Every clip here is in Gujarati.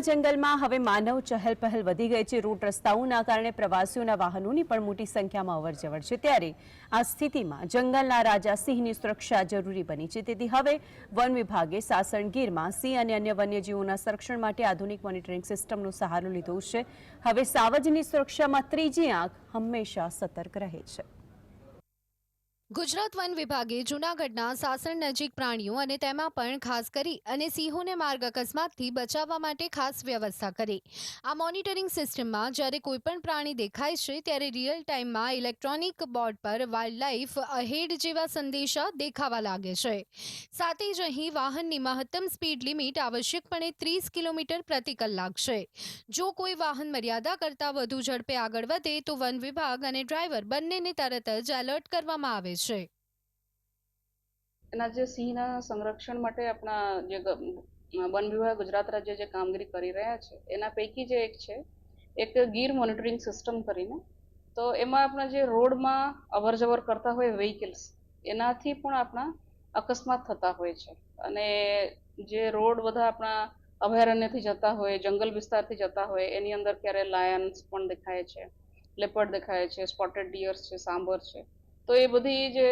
જંગલમાં હવે માનવ ચહલ પહેલ વધી ગઈ છે. રોડ રસ્તાઓના કારણે પ્રવાસીઓના વાહનોની પણ મોટી સંખ્યામાં અવરજવર છે. ત્યારે આ સ્થિતિમાં જંગલના રાજા સિંહની સુરક્ષા જરૂરી બની છે. તેથી હવે વન વિભાગે સાસણગીરમાં સિંહ અને અન્ય વન્યજીવોના સંરક્ષણ માટે આધુનિક મોનિટરિંગ સિસ્ટમનો સહારો લીધો છે. હવે સાવજની સુરક્ષામાં ત્રીજી આંખ હંમેશા સતર્ક રહે છે. ગુજરાત વન વિભાગે જૂનાગઢના સાસણ નજીક પ્રાણીઓ અને તેમાં પણ ખાસ કરી અને સિંહોને માર્ગ અકસ્માતથી બચાવવા માટે ખાસ વ્યવસ્થા કરી. આ મોનિટરિંગ સિસ્ટમમાં જ્યારે કોઈપણ પ્રાણી દેખાય છે, ત્યારે રિયલ ટાઈમમાં ઇલેક્ટ્રોનિક બોર્ડ પર વાઇલ્ડ લાઇફ અહેડ જેવા સંદેશા દેખાવા લાગે છે. સાથે જ અહીં વાહનની મહત્તમ સ્પીડ લિમિટ આવશ્યકપણે ત્રીસ કિલોમીટર પ્રતિ કલાક છે. જો કોઈ વાહન મર્યાદા કરતાં વધુ ઝડપે આગળ વધે, તો વન વિભાગ અને ડ્રાઈવર બંનેને તરત જ એલર્ટ કરવામાં આવે છે એના જે સિંહના સંરક્ષણ માટે આપણા જે વન વિભાગ ગુજરાત રાજ્ય જે કામગીરી કરી રહ્યા છે, એના પૈકી જે એક છે, એક ગીર મોનિટરિંગ સિસ્ટમ કરીને, તો એમાં આપણા જે રોડમાં અવર જવર કરતા હોય વ્હીકલ્સ, એનાથી પણ આપણા અકસ્માત થતા હોય છે. અને જે રોડ બધા આપણા અભયારણ્યથી જતા હોય, જંગલ વિસ્તારથી જતા હોય, એની અંદર ક્યારે લાયન્સ પણ દેખાય છે, લેપર્ડ દેખાય છે, સ્પોટેડ ડિયર્સ છે, સાંભર છે તો એ બધી જે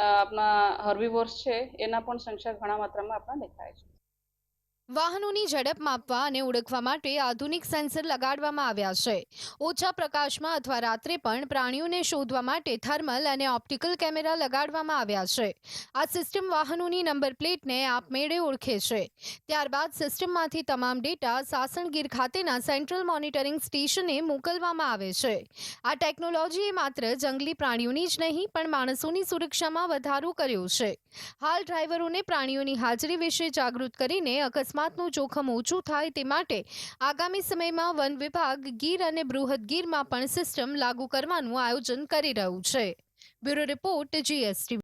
આપણા હર્બીવોર્સ છે, એના પણ સંખ્યા ઘણા માત્રામાં આપણા દેખાય છે. વાહનોની ઝડપ માપવા અને ઓળખવા માટે આધુનિક સેન્સર લગાડવામાં આવ્યા છે. ઓછા પ્રકાશમાં અથવા રાત્રે પણ પ્રાણીઓને શોધવા માટે થર્મલ અને ઓપ્ટિકલ કેમેરા લગાડવામાં આવ્યા છે. આ સિસ્ટમ વાહનોની નંબર પ્લેટને આપમેળે ઓળખે છે. ત્યારબાદ સિસ્ટમમાંથી તમામ ડેટા સાસણગીર ખાતેના સેન્ટ્રલ મોનિટરિંગ સ્ટેશને મોકલવામાં આવે છે. આ ટેકનોલોજીએ માત્ર જંગલી પ્રાણીઓની જ નહીં, પણ માણસોની સુરક્ષામાં વધારો કર્યો છે. હાલ ડ્રાઈવરોને પ્રાણીઓની હાજરી વિશે જાગૃત કરીને અકસ્માતનું જોખમ ઓછું થાય તે માટે આગામી સમયમાં વન વિભાગ ગીર અને બૃહદ ગીરમાં પણ સિસ્ટમ લાગુ કરવાનું આયોજન કરી રહ્યું છે. Bureau report GST